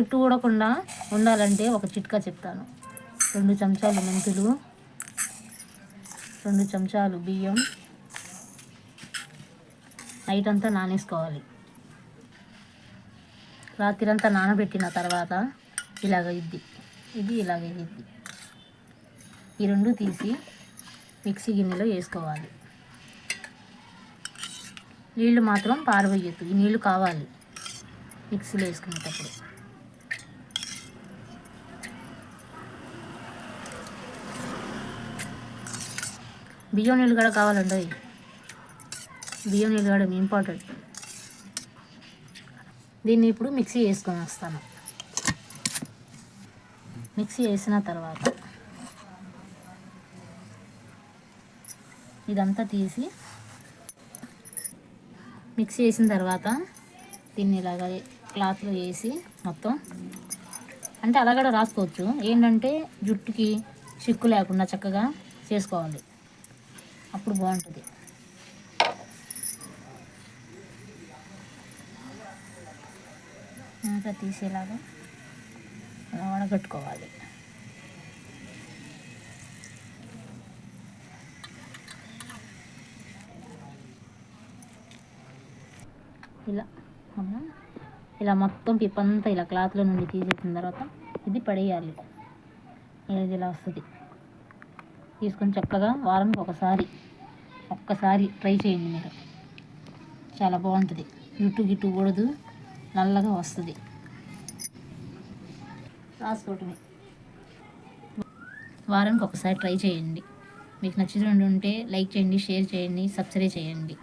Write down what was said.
చుట్టూ ఊడకుండా ఉండాలంటే ఒక చిట్కా చెప్తాను. రెండు చెంచాలు మెంతులు రెండు చెంచాలు బియ్యం. నైట్ అంతా నానేసుకోవాలి. రాత్రి అంతా నానబెట్టిన తర్వాత ఇలాగ ఇద్ది ఇది ఇలాగ ఇద్ది ఈ రెండు తీసి మిక్సీ గిన్నెలో వేసుకోవాలి. నీళ్ళు మాత్రం పారబోయద్దు ఈ నీళ్ళు కావాలి. మిక్సీలో వేసుకునేటప్పుడు. బియ్యం నీళ్ళు కూడా కావాలండి. బియ్యం నీళ్ళు కూడా ఇంపార్టెంట్. దీన్ని ఇప్పుడు మిక్సీ వేసుకొని వస్తాను. మిక్సీ వేసిన తర్వాత ఇదంతా తీసి మిక్సీ వేసిన తర్వాత దీన్ని ఇలాగ క్లాత్లో వేసి మొత్తం అంటే అలా కూడా రాసుకోవచ్చు. ఏంటంటే జుట్టుకి చిక్కు లేకుండా చక్కగా చేసుకోవాలి. అప్పుడు బాగుంటుంది. ఇంకా తీసేలాగా అలా వడగట్టుకోవాలి. ఇలా అమ్మా ఇలా మొత్తం పిప్పంతా ఇలా క్లాత్లో నుండి తీసేసిన తర్వాత ఇది పడేయాలి. ఇది ఇలా వస్తుంది. తీసుకొని చక్కగా వారానికి ఒకసారి ఒక్కసారి ట్రై చేయండి మీరు. చాలా బాగుంటుంది. ఇటు గిట్టు కూడదు నల్లగా వస్తుంది. రాసుకోవటమే. వారానికి ఒకసారి ట్రై చేయండి. మీకు నచ్చినట్టు ఉంటే లైక్ చేయండి షేర్ చేయండి సబ్స్క్రైబ్ చేయండి.